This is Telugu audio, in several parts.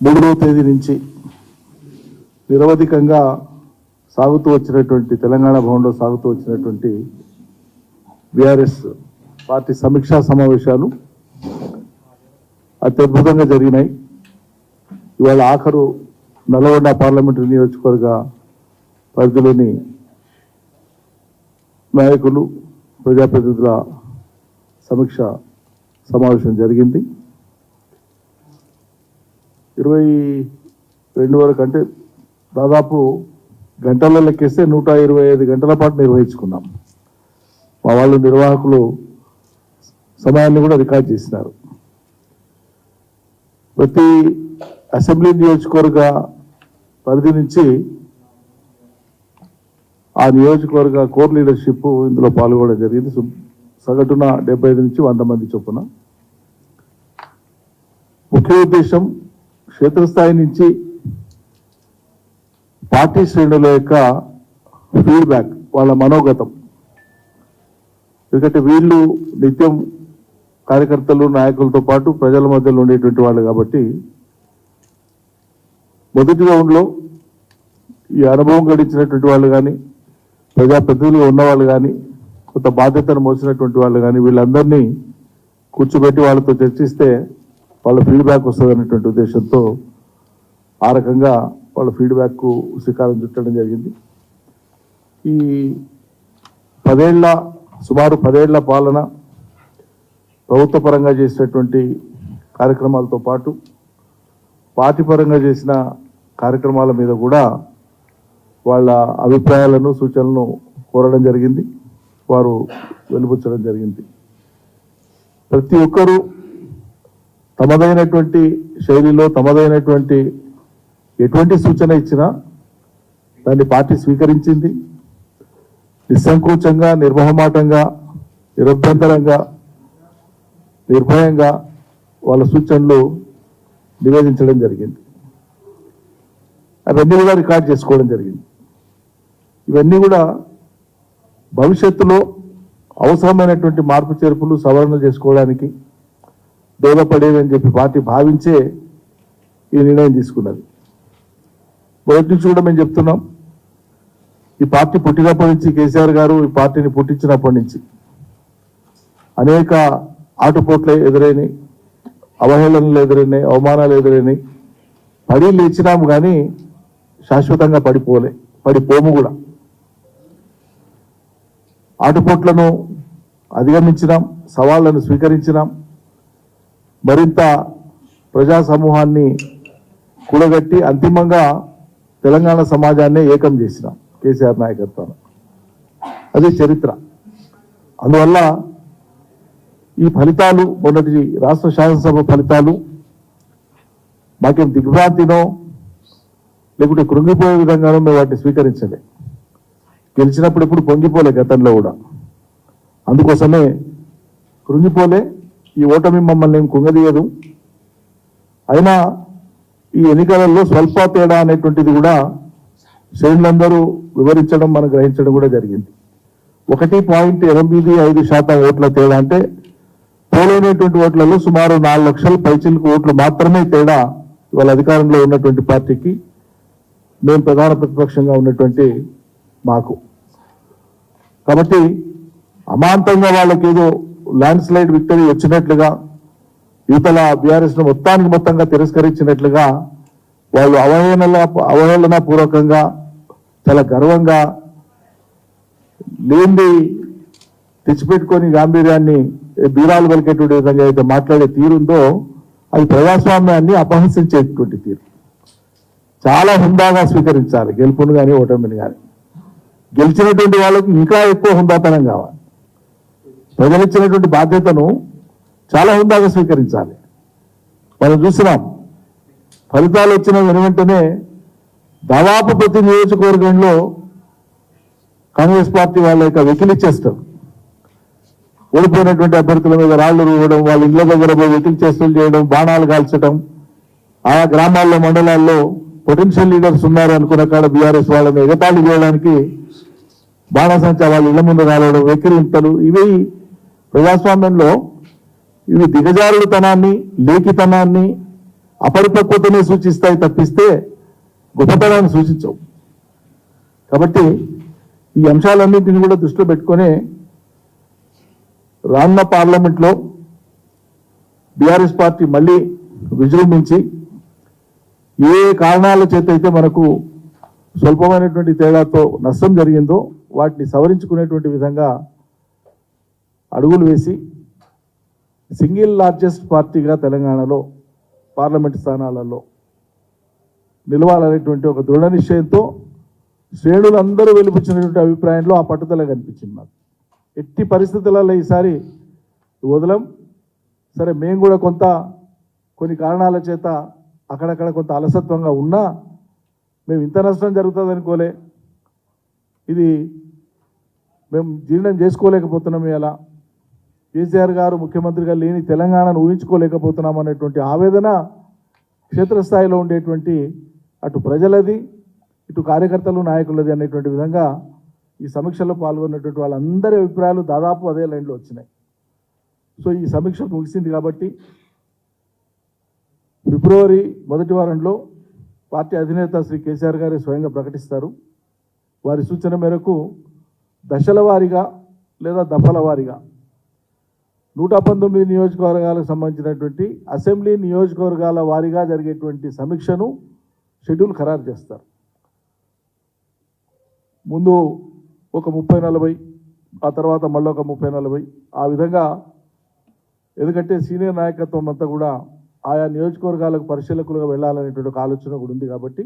మూడవ తేదీ నుంచి నిరవధికంగా సాగుతూ వచ్చినటువంటి తెలంగాణ భవన్లో సాగుతూ వచ్చినటువంటి బీఆర్ఎస్ పార్టీ సమీక్షా సమావేశాలు అత్యద్భుతంగా జరిగినాయి. ఇవాళ ఆఖరు నల్గొండ పార్లమెంటరీ నియోజకవర్గ పరిధిలోని నాయకులు ప్రజాప్రతినిధుల సమీక్ష సమావేశం జరిగింది. ఇరవై రెండు వరకు అంటే దాదాపు గంటల్లో లెక్కేస్తే నూట ఇరవై ఐదు గంటల పాటు నిర్వహించుకున్నాం. మా వాళ్ళు నిర్వాహకులు సమయాన్ని కూడా రికార్డ్ చేసినారు. ప్రతి అసెంబ్లీ నియోజకవర్గ పరిధి నుంచి ఆ నియోజకవర్గ కోర్ లీడర్షిప్ ఇందులో పాల్గొనడం జరిగింది. సగటున డెబ్బై నుంచి వంద మంది చొప్పున. ముఖ్య ఉద్దేశం క్షేత్రస్థాయి నుంచి పార్టీ శ్రేణుల యొక్క ఫీడ్బ్యాక్ వాళ్ళ మనోగతం. ఎందుకంటే వీళ్ళు నిత్యం కార్యకర్తలు నాయకులతో పాటు ప్రజల మధ్యలో ఉండేటువంటి వాళ్ళు కాబట్టి మొదటి రౌండ్లో ఈ అనుభవం గడించినటువంటి వాళ్ళు కానీ ప్రజాప్రతినిధులుగా ఉన్నవాళ్ళు కానీ కొంత బాధ్యతను మోసినటువంటి వాళ్ళు కానీ వీళ్ళందరినీ కూర్చోబెట్టి వాళ్ళతో చర్చిస్తే వాళ్ళ ఫీడ్బ్యాక్ వస్తుంది అనేటువంటి ఉద్దేశంతో ఆ రకంగా వాళ్ళ ఫీడ్బ్యాక్కు శ్రీకారం చుట్టడం జరిగింది. ఈ పదేళ్ళ సుమారు పదేళ్ళ పాలన ప్రభుత్వ పరంగా చేసినటువంటి కార్యక్రమాలతో పాటు పార్టీ పరంగా చేసిన కార్యక్రమాల మీద కూడా వాళ్ళ అభిప్రాయాలను సూచనలను కోరడం జరిగింది. వారు వెలుపుచ్చడం జరిగింది. ప్రతి ఒక్కరూ తమదైనటువంటి శైలిలో తమదైనటువంటి ఎటువంటి సూచన ఇచ్చినా దాన్ని పార్టీ స్వీకరించింది. నిస్సంకోచంగా నిర్మహమాటంగా నిరభ్యంతరంగా నిర్భయంగా వాళ్ళ సూచనలు నివేదించడం జరిగింది. అవన్నీ కూడా రికార్డ్ చేసుకోవడం జరిగింది. ఇవన్నీ కూడా భవిష్యత్తులో అవసరమైనటువంటి మార్పు చేర్పులు సవరణ చేసుకోవడానికి దోహదపడేదని చెప్పి పార్టీ భావించే ఈ నిర్ణయం తీసుకున్నది. మొదటి నుంచి కూడా మేము చెప్తున్నాం ఈ పార్టీ పుట్టినప్పటి నుంచి కేసీఆర్ గారు ఈ పార్టీని పుట్టించినప్పటి నుంచి అనేక ఆటుపోట్లు ఎదురైనాయి అవహేళనలు ఎదురైనాయి అవమానాలు ఎదురైనాయి. పడి లేచినాము కానీ శాశ్వతంగా పడిపోలే పడిపోము కూడా. ఆటుపోట్లను అధిగమించినాం సవాళ్ళను స్వీకరించినాం. మరింత ప్రజా సమూహాన్ని కూడగట్టి అంతిమంగా తెలంగాణ సమాజాన్ని ఏకం చేసినాం కేసీఆర్ నాయకత్వం అదే చరిత్ర. అందువల్ల ఈ ఫలితాలు మొన్నటి రాష్ట్ర శాసనసభ ఫలితాలు మాకేం దిగ్భ్రాంతినో లేకుంటే కృంగిపోయే విధంగానో మేము వాటిని స్వీకరించలే. గెలిచినప్పుడు ఇప్పుడు పొంగిపోలే గతంలో కూడా. అందుకోసమే కృంగిపోలే ఈ ఓటమి మమ్మల్ని ఏం కుంగదీయదు. అయినా ఈ ఎన్నికలలో స్వల్ప తేడా అనేటువంటిది కూడా శ్రేణులందరూ వివరించడం మనం గ్రహించడం కూడా జరిగింది. ఒకటి పాయింట్ ఎనిమిది ఐదు శాతం ఓట్ల తేడా అంటే పోలైనటువంటి ఓట్లలో సుమారు నాలుగు లక్షల పైచిలకు ఓట్లు మాత్రమే తేడా ఇవాళ అధికారంలో ఉన్నటువంటి పార్టీకి మేము ప్రధాన ప్రతిపక్షంగా ఉన్నటువంటి మాకు. కాబట్టి అమాంతంగా వాళ్ళకేదో ల్యాండ్ స్లైడ్ విక్టరీ వచ్చినట్లుగా యువతల బీఆర్ఎస్ను మొత్తానికి మొత్తంగా తిరస్కరించినట్లుగా వాళ్ళు అవహేళన అవహేళన పూర్వకంగా చాలా గర్వంగా లేనిది తెచ్చిపెట్టుకొని గాంభీర్యాన్ని బీరాలు పలికేటువంటి విధంగా అయితే మాట్లాడే తీరుందో అది ప్రజాస్వామ్యాన్ని అపహసించేటువంటి తీరు. చాలా హుందాగా స్వీకరించాలి గెలుపును కానీ ఓటమిని కానీ గెలిచినటువంటి వాళ్ళకి ఇంకా ఎక్కువ హుందాతనం కావాలి. ప్రజలు ఇచ్చినటువంటి బాధ్యతను చాలా హుందాగా స్వీకరించాలి. మనం చూసినాం ఫలితాలు వచ్చిన వెను వెంటనే దాదాపు ప్రతి నియోజకవర్గంలో కాంగ్రెస్ పార్టీ వాళ్ళ యొక్క వెకిలిచ్చేస్తారు ఓడిపోయినటువంటి అభ్యర్థుల మీద రాళ్ళు రువ్వడం వాళ్ళ ఇళ్ళ దగ్గర పోయి వెకిలి చేస్తులు చేయడం బాణాలు కాల్చడం ఆయా గ్రామాల్లో మండలాల్లో పొటెన్షియల్ లీడర్స్ ఉన్నారు అనుకున్న కాడ బీఆర్ఎస్ వాళ్ళని ఎగతాళి చేయడానికి బాణసంచా వాళ్ళ ఇళ్ళ ముందు కాలవడం వెకిరింతలు ఇవి ప్రజాస్వామ్యంలో ఇవి దిగజారుడుతనాన్ని లేఖితనాన్ని అపరిపక్వతనే సూచిస్తాయి తప్పిస్తే గొప్పతనాన్ని సూచించవు. కాబట్టి ఈ అంశాలన్నింటినీ కూడా దృష్టిలో పెట్టుకొని రాన్న పార్లమెంట్లో బీఆర్ఎస్ పార్టీ మళ్ళీ విజృంభించి ఏ కారణాల చేత అయితే మనకు స్వల్పమైనటువంటి తేడాతో నష్టం జరిగిందో వాటిని సవరించుకునేటువంటి విధంగా అడుగులు వేసి సింగిల్ లార్జెస్ట్ పార్టీగా తెలంగాణలో పార్లమెంట్ స్థానాలలో నిలవాలనేటువంటి ఒక దృఢ నిశ్చయంతో శ్రేణులందరూ వెలిపించినటువంటి అభిప్రాయంలో ఆ పట్టుదల కనిపించింది నాకు ఎట్టి పరిస్థితులలో ఈసారి వదలం. సరే మేము కూడా కొంత కొన్ని కారణాల చేత అక్కడక్కడ కొంత అలసత్వంగా ఉన్నా మేము ఇంత నష్టం జరుగుతుంది అనుకోలే. ఇది మేము జీర్ణం చేసుకోలేకపోతున్నాం ఇలా కేసీఆర్ గారు ముఖ్యమంత్రిగా లేని తెలంగాణను ఊహించుకోలేకపోతున్నాం అనేటువంటి ఆవేదన క్షేత్రస్థాయిలో ఉండేటువంటి అటు ప్రజలది ఇటు కార్యకర్తలు నాయకులది అనేటువంటి విధంగా ఈ సమీక్షలో పాల్గొన్నటువంటి వాళ్ళందరి అభిప్రాయాలు దాదాపు అదే లైన్లో వచ్చినాయి. సో ఈ సమీక్ష ముగిసింది కాబట్టి ఫిబ్రవరి మొదటి వారంలో పార్టీ అధినేత శ్రీ కేసీఆర్ గారే స్వయంగా ప్రకటిస్తారు. వారి సూచన మేరకు దశల వారీగా లేదా దఫల వారీగా నూట పంతొమ్మిది నియోజకవర్గాలకు సంబంధించినటువంటి అసెంబ్లీ నియోజకవర్గాల వారీగా జరిగేటువంటి సమీక్షను షెడ్యూల్ ఖరారు చేస్తారు. ముందు ఒక ముప్పై నలభై ఆ తర్వాత మళ్ళీ ఒక ముప్పై నలభై. ఆ విధంగా ఎందుకంటే సీనియర్ నాయకత్వం అంతా కూడా ఆయా నియోజకవర్గాలకు పరిశీలకులుగా వెళ్ళాలనేటువంటి ఒక ఆలోచన కూడా ఉంది కాబట్టి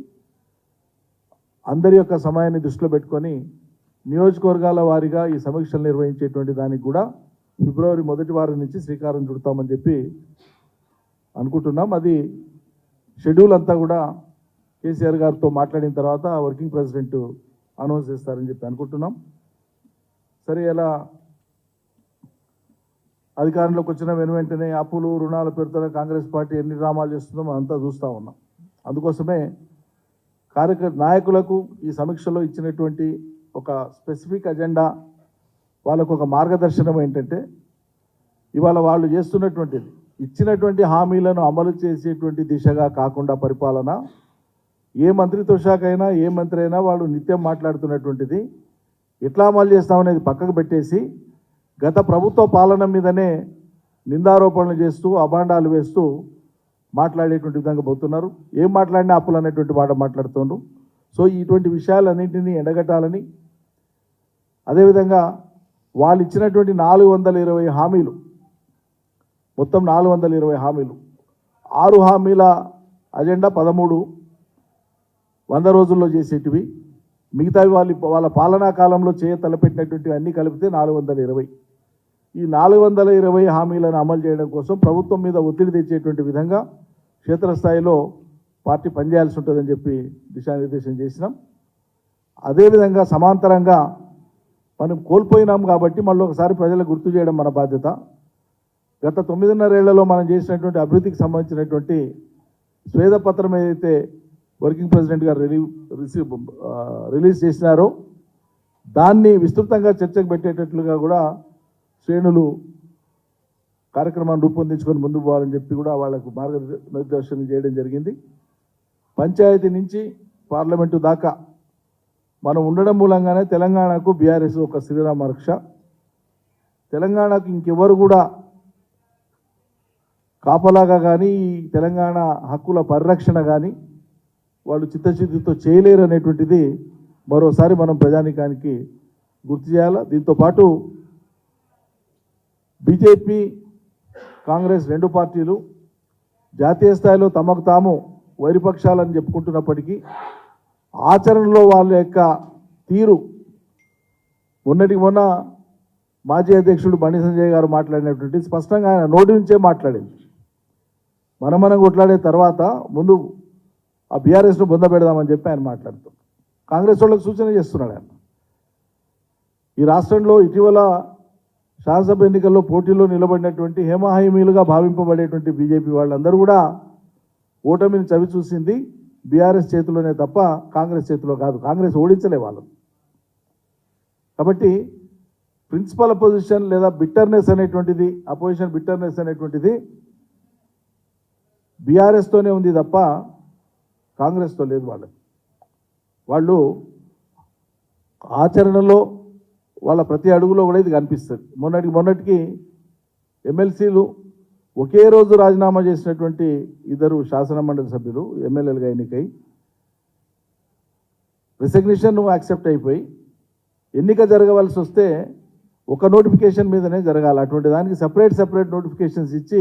అందరి యొక్క సమయాన్ని దృష్టిలో పెట్టుకొని నియోజకవర్గాల వారీగా ఈ సమీక్షలు నిర్వహించేటువంటి దానికి కూడా ఫిబ్రవరి మొదటి వారం నుంచి శ్రీకారం చుడతామని చెప్పి అనుకుంటున్నాం. అది షెడ్యూల్ అంతా కూడా కేసీఆర్ గారితో మాట్లాడిన తర్వాత వర్కింగ్ ప్రెసిడెంట్ అనౌన్స్ చేస్తారని చెప్పి అనుకుంటున్నాం. సరే ఎలా అధికారంలోకి వచ్చిన వెను వెంటనే అప్పులు రుణాల పేరుతో కాంగ్రెస్ పార్టీ ఎన్ని డ్రామాలు చేస్తుందో మనం అంతా చూస్తూ ఉన్నాం. అందుకోసమే కార్యక నాయకులకు ఈ సమీక్షలో ఇచ్చినటువంటి ఒక స్పెసిఫిక్ అజెండా వాళ్ళకు ఒక మార్గదర్శనం ఏంటంటే ఇవాళ వాళ్ళు చేస్తున్నటువంటిది ఇచ్చినటువంటి హామీలను అమలు చేసేటువంటి దిశగా కాకుండా పరిపాలన ఏ మంత్రిత్వ శాఖ అయినా ఏ మంత్రి అయినా వాళ్ళు నిత్యం మాట్లాడుతున్నటువంటిది ఎట్లా అమలు చేస్తామనేది పక్కకు పెట్టేసి గత ప్రభుత్వ పాలన మీదనే నిందారోపణలు చేస్తూ అభాండాలు వేస్తూ మాట్లాడేటువంటి విధంగా పోతున్నారు. ఏం మాట్లాడినా అప్పులు అనేటువంటి మాట మాట్లాడుతున్నారు సో ఇటువంటి విషయాలన్నింటినీ ఎండగట్టాలని అదేవిధంగా వాళ్ళు ఇచ్చినటువంటి నాలుగు వందల ఇరవై హామీలు. మొత్తం నాలుగు వందల ఇరవై హామీలు. ఆరు హామీల అజెండా పదమూడు. వంద రోజుల్లో చేసేటివి. మిగతావి వాళ్ళు వాళ్ళ పాలనా కాలంలో చేయ తలపెట్టినటువంటి అన్నీ కలిపితే నాలుగు వందల ఇరవై. ఈ నాలుగు వందల ఇరవై హామీలను అమలు చేయడం కోసం ప్రభుత్వం మీద ఒత్తిడి తెచ్చేటువంటి విధంగా క్షేత్రస్థాయిలో పార్టీ పనిచేయాల్సి ఉంటుందని చెప్పి దిశానిర్దేశం చేసినాం. అదేవిధంగా సమాంతరంగా మనం కోల్పోయినాం కాబట్టి మళ్ళీ ఒకసారి ప్రజలకు గుర్తు చేయడం మన బాధ్యత. గత తొమ్మిదిన్నరేళ్ళలో మనం చేసినటువంటి అభివృద్ధికి సంబంధించినటువంటి స్వేదపత్రం ఏదైతే వర్కింగ్ ప్రెసిడెంట్ గారు రిలీవ్ రిసీవ్ రిలీజ్ చేసినారో దాన్ని విస్తృతంగా చర్చకు పెట్టేటట్లుగా కూడా శ్రేణులు కార్యక్రమాన్ని రూపొందించుకొని ముందుకు పోవాలని చెప్పి కూడా వాళ్ళకు మార్గనిర్దేశనం చేయడం జరిగింది. పంచాయతీ నుంచి పార్లమెంటు దాకా మనం ఉండడం మూలంగానే తెలంగాణకు బీఆర్ఎస్ ఒక శ్రీరామ రక్ష తెలంగాణకు ఇంకెవరు కూడా కాపలాగా కానీ ఈ తెలంగాణ హక్కుల పరిరక్షణ కానీ వాళ్ళు చిత్తశుద్ధితో చేయలేరు అనేటువంటిది మరోసారి మనం ప్రజానికానికి గుర్తు చేయాలి? దీంతో పాటు బీజేపీ కాంగ్రెస్ రెండు పార్టీలు జాతీయ స్థాయిలో తమకు తాము వైరిపక్షాలని చెప్పుకుంటున్నప్పటికీ ఆచరణలో వాళ్ళ యొక్క తీరు. మొన్నటి మొన్న మాజీ అధ్యక్షుడు బండి సంజయ్ గారు మాట్లాడినటువంటి స్పష్టంగా ఆయన నోటి నుంచే మాట్లాడింది. మనం మనం కొట్లాడే తర్వాత ముందు ఆ బీఆర్ఎస్ను బొంద పెడదామని చెప్పి ఆయన మాట్లాడుతాం కాంగ్రెస్ వాళ్ళకి సూచన చేస్తున్నాడు ఆయన. ఈ రాష్ట్రంలో ఇటీవల శాసనసభ ఎన్నికల్లో పోటీలో నిలబడినటువంటి హేమహాయిమీలుగా భావింపబడేటువంటి బీజేపీ వాళ్ళందరూ కూడా ఓటమిని చవి చూసింది బీఆర్ఎస్ చేతిలోనే తప్ప కాంగ్రెస్ చేతిలో కాదు. కాంగ్రెస్ ఓడించలే వాళ్ళు. కాబట్టి ప్రిన్సిపల్ అపోజిషన్ లేదా బిట్టర్నెస్ అనేటువంటిది అపోజిషన్ బిట్టర్నెస్ అనేటువంటిది బీఆర్ఎస్తోనే ఉంది తప్ప కాంగ్రెస్తో లేదు వాళ్ళకి వాళ్ళు ఆచరణలో వాళ్ళ ప్రతి అడుగులో కూడా ఇది కనిపిస్తుంది. మొన్నటికి మొన్నటికి ఎమ్మెల్సీలు ఒకే రోజు రాజీనామా చేసినటువంటి ఇద్దరు శాసన మండలి సభ్యులు ఎమ్మెల్యేలుగా ఎన్నికై రిసగ్నిషన్ యాక్సెప్ట్ అయిపోయి ఎన్నిక జరగవలసి వస్తే ఒక నోటిఫికేషన్ మీదనే జరగాలి. అటువంటి దానికి సపరేట్ సపరేట్ నోటిఫికేషన్స్ ఇచ్చి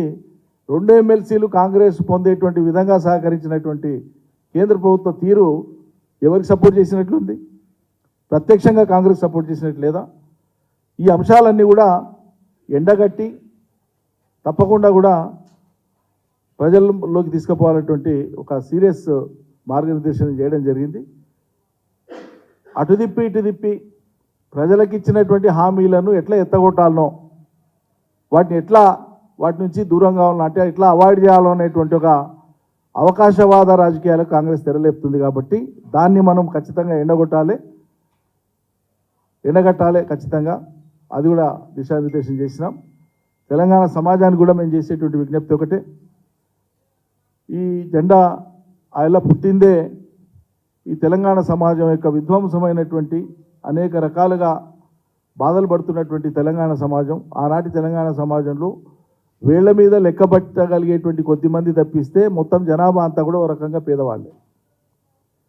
రెండు ఎమ్మెల్సీలు కాంగ్రెస్ పొందేటువంటి విధంగా సహకరించినటువంటి కేంద్ర ప్రభుత్వ తీరు ఎవరికి సపోర్ట్ చేసినట్లుంది? ప్రత్యక్షంగా కాంగ్రెస్ సపోర్ట్ చేసినట్లు లేదా ఈ అంశాలన్నీ కూడా ఎండగట్టి తప్పకుండా కూడా ప్రజల్లోకి తీసుకుపోవాలన్నటువంటి ఒక సీరియస్ మార్గనిర్దేశనం చేయడం జరిగింది. అటు తిప్పి ఇటు తిప్పి ప్రజలకు ఇచ్చినటువంటి హామీలను ఎట్లా ఎత్తగొట్టాలనో వాటిని ఎట్లా వాటి నుంచి దూరం కావాలనో అంటే ఎట్లా అవాయిడ్ చేయాలో అనేటువంటి ఒక అవకాశవాద రాజకీయాలకు కాంగ్రెస్ తెరలేపుతుంది కాబట్టి దాన్ని మనం ఖచ్చితంగా ఎండగొట్టాలి. ఎండగట్టాలి ఖచ్చితంగా. అది కూడా దిశానిర్దేశం చేసినాం. తెలంగాణ సమాజానికి కూడా మేము చేసేటువంటి విజ్ఞప్తి ఒకటే. ఈ జెండా ఆయన పుట్టిందే ఈ తెలంగాణ సమాజం యొక్క విధ్వంసమైనటువంటి అనేక రకాలుగా బాధలు పడుతున్నటువంటి తెలంగాణ సమాజం. ఆనాటి తెలంగాణ సమాజంలో వేళ్ళ మీద లెక్కబట్టగలిగేటువంటి కొద్దిమంది తప్పిస్తే మొత్తం జనాభా అంతా కూడా ఒక రకంగా పేదవాళ్ళే.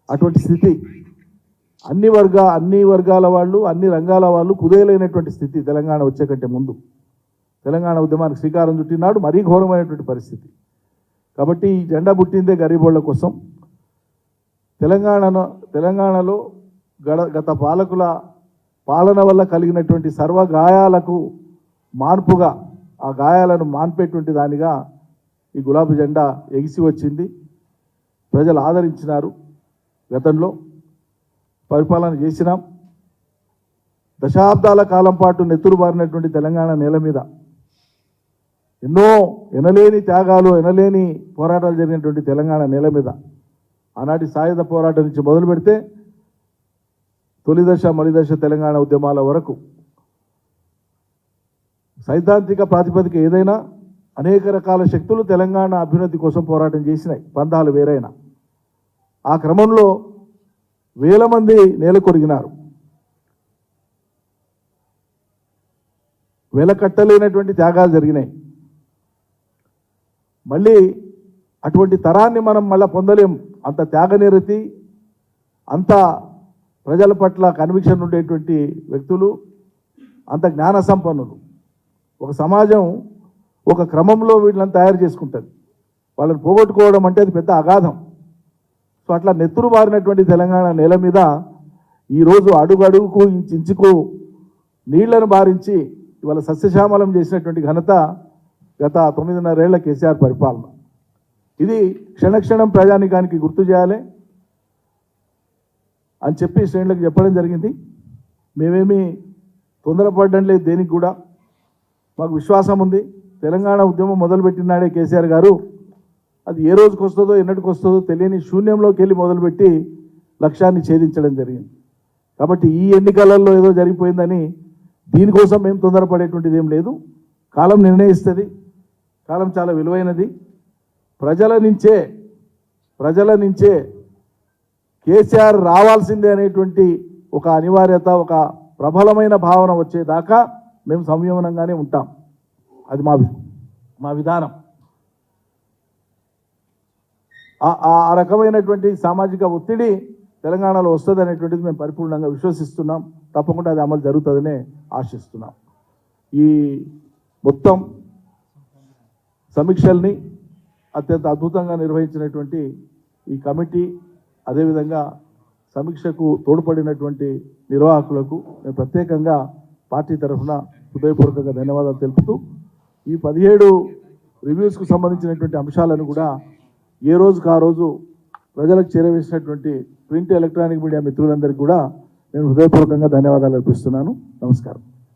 అటువంటి స్థితి. అన్ని వర్గ అన్ని వర్గాల వాళ్ళు అన్ని రంగాల వాళ్ళు కుదేలైనటువంటి స్థితి తెలంగాణ వచ్చే కంటే ముందు. తెలంగాణ ఉద్యమానికి శ్రీకారం చుట్టినాడు మరీ ఘోరమైనటువంటి పరిస్థితి. కాబట్టి ఈ జెండా పుట్టిందే గరీబోళ్ళ కోసం. తెలంగాణను తెలంగాణలో గడ గత పాలకుల పాలన వల్ల కలిగినటువంటి సర్వ గాయాలకు మార్పుగా ఆ గాయాలను మాన్పేటువంటి దానిగా ఈ గులాబీ జెండా ఎగిసి వచ్చింది. ప్రజలు ఆదరించినారు గతంలో. పరిపాలన చేసినాం. దశాబ్దాల కాలం పాటు నెత్తురు బారినటువంటి తెలంగాణ నేల మీద ఎన్నో ఎనలేని త్యాగాలు ఎనలేని పోరాటాలు జరిగినటువంటి తెలంగాణ నేల మీద ఆనాటి సాయుధ పోరాటం నుంచి మొదలు పెడితే తొలిదశ దశ తెలంగాణ ఉద్యమాల వరకు సైద్ధాంతిక ప్రాతిపదిక ఏదైనా అనేక రకాల శక్తులు తెలంగాణ అభ్యున్నతి కోసం పోరాటం చేసినాయి. పందాలు వేరైనా. ఆ క్రమంలో వేల మంది నేలకొరిగినారు వెలకట్టలేనటువంటి త్యాగాలు జరిగినాయి. మళ్ళీ అటువంటి తరాన్ని మనం మళ్ళీ పొందలేం. అంత త్యాగనిరతి అంత ప్రజల పట్ల కన్విక్షన్ ఉండేటువంటి వ్యక్తులు అంత జ్ఞాన సంపన్నులు. ఒక సమాజం ఒక క్రమంలో వీళ్ళని తయారు చేసుకుంటుంది. వాళ్ళని పోగొట్టుకోవడం అంటే అది పెద్ద అగాధం. సో అట్లా నెత్తురు బారినటువంటి తెలంగాణ నేల మీద ఈరోజు అడుగు అడుగుకు ఇంచుకు నీళ్ళను బారించి ఇవాళ సస్యశ్యామలం చేసినటువంటి ఘనత గత తొమ్మిదిన్నరేళ్ళ కేసీఆర్ పరిపాలన. ఇది క్షణక్షణం ప్రజానికానికి గుర్తు చేయాలి అని చెప్పి శ్రేణులకు చెప్పడం జరిగింది. మేమేమి తొందరపడడం లేదు దేనికి కూడా. మాకు విశ్వాసం ఉంది. తెలంగాణ ఉద్యమం మొదలుపెట్టినాడే కేసీఆర్ గారు. అది ఏ రోజుకి వస్తుందో ఎన్నటికి వస్తుందో తెలియని శూన్యంలోకి వెళ్ళి మొదలుపెట్టి లక్ష్యాన్ని ఛేదించడం జరిగింది. కాబట్టి ఈ ఎన్నికలలో ఏదో జరిగిపోయిందని దీనికోసం మేము తొందరపడేటువంటిది ఏం లేదు. కాలం నిర్ణయిస్తుంది. కాలం చాలా విలువైనది. ప్రజల నుంచే ప్రజల నుంచే కేసీఆర్ రావాల్సిందే అనేటువంటి ఒక అనివార్యత ఒక ప్రబలమైన భావన వచ్చేదాకా మేము సంయమనంగానే ఉంటాం. అది మా వి- మా విధానం. ఆ- ఆ ఆ రకమైనటువంటి సామాజిక ఒత్తిడి తెలంగాణలో వస్తుంది అనేటువంటిది మేము పరిపూర్ణంగా విశ్వసిస్తున్నాం. తప్పకుండా అది అమలు జరుగుతుందనే ఆశిస్తున్నాం. ఈ మొత్తం సమీక్షల్ని అత్యంత అద్భుతంగా నిర్వహించినటువంటి ఈ కమిటీ అదేవిధంగా సమీక్షకు తోడ్పడినటువంటి నిర్వాహకులకు నేను ప్రత్యేకంగా పార్టీ తరఫున హృదయపూర్వకంగా ధన్యవాదాలు తెలుపుతూ ఈ పదిహేడు రివ్యూస్కు సంబంధించినటువంటి అంశాలను కూడా ఏ రోజుకు ఆ రోజు ప్రజలకు చేరవేసినటువంటి ప్రింట్ ఎలక్ట్రానిక్ మీడియా మిత్రులందరికీ కూడా నేను హృదయపూర్వకంగా ధన్యవాదాలు అర్పిస్తున్నాను. నమస్కారం.